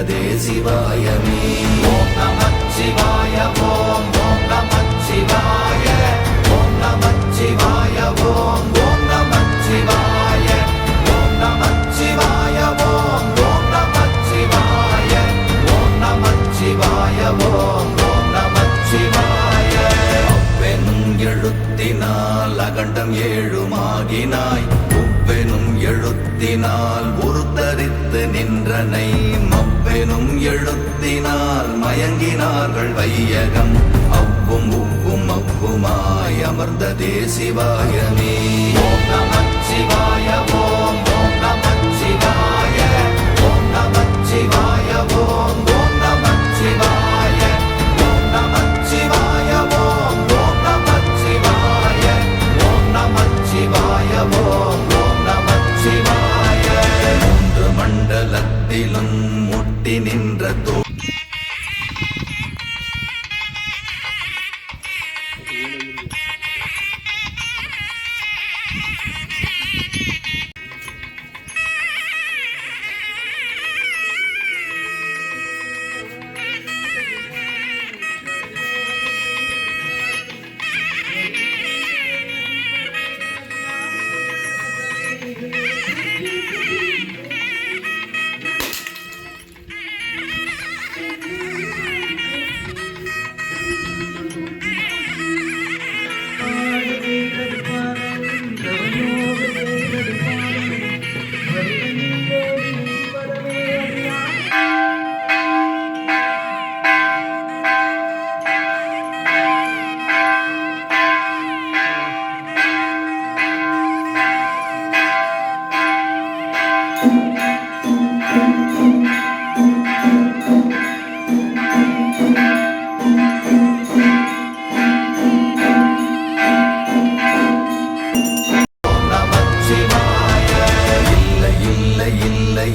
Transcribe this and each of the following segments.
శరణదే శివాయమే ఓ నమ శివాయ. எனும் எழுத்தினால் மயங்கினார்கள் வையகம். அவ்வும் உவ்வும் அவ்வுமாய் அமர்ந்த தேசிவாயமே ஓம் நம சிவாய ஓம் ஓம் நம சிவாய ஓம் நம சிவாய ஓம் ஓம் நம சிவாய ஓம் நம சிவாய ஓம் ஓம் நம சிவாய ஓம் மண்டலத்திலும் കാട്ടി നിൻ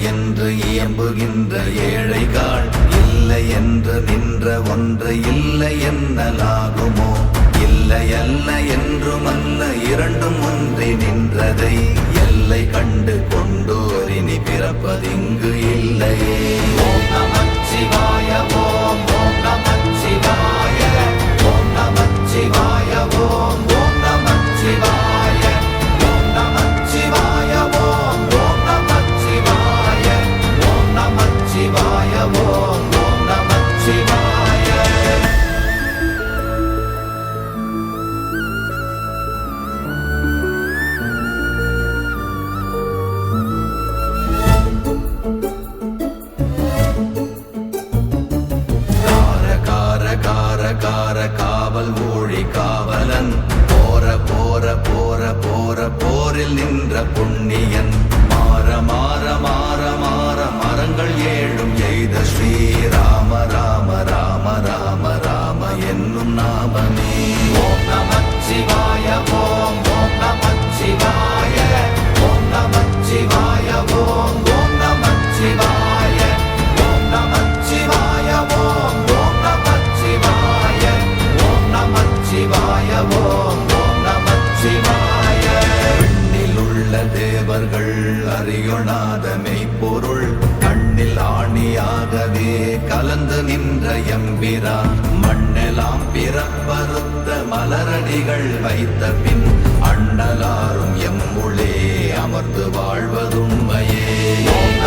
என்று இயம்புகின்ற ஏழைகள் இல்லை என்று நின்ற ஒன்று இல்லை என்னலாகுமோ? இல்லை அல்ல என்றும் அல்ல இரண்டும் ஒன்றி நின்றதை இல்லை கண்டு கொண்டோரினி பிறப்பதிங்கு இல்லை. நாமமே ஓம் நமச்சிவாய ஓம் ஓம் நமச்சிவாய ஓம் நமச்சிவாய ஓம் ஓம் நமச்சிவாய ஓம் நமச்சிவாய ஓம் ஓம் நமச்சிவாய ஓம் நமச்சிவாய ஓம் ஓம் நமச்சிவாய கண்ணில் உள்ள தேவர்கள் அறியொணாத மெய்ப்பொருள் கண்ணில் ஆணியாகவே கலந்து நின்ற எம்பிரா மண்ணெல்லாம் பிறப்பறுத்த மலரடிகள் வைத்த பின் அண்ணலாரும் எம்முளே அமர்ந்து வாழ்வதுண்மையே. ஓம்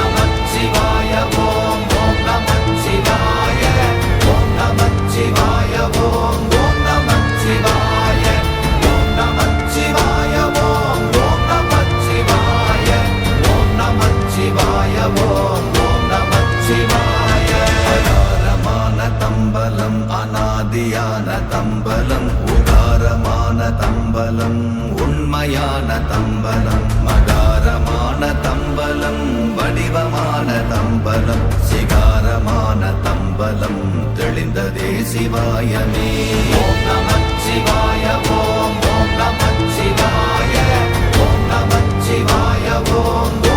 ஆதியான தம்பலம் உதாரமான தம்பலம் உண்மையான தம்பலம் மகாரமான தம்பலம் வடிவமான தம்பலம் சிகாரமான தம்பலம் தெளிந்ததே சிவாயமே. ஓம் சிவாய ஓம் ஓம் ஓம் நம ஓம்